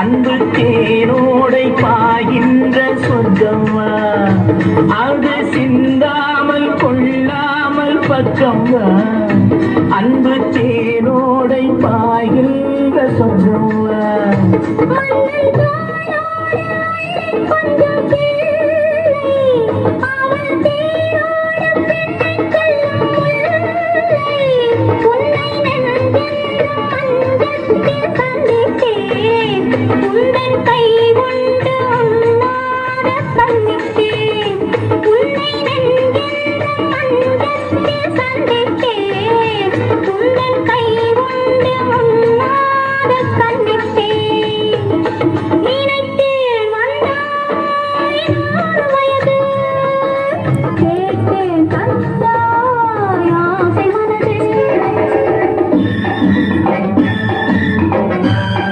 அன்பு தேனோடை பாகின்ற சொர்க்கம்மா அது சிந்தாமல் கொள்ளாமல் பக்கம்மா அன்பு தேனோடை பாகின்ற சொர்க்கம்மா Thank you. மஞ்சத்தில் சந்தித்தேன் கை உண்டு உண்ணாத சந்தித்தேன்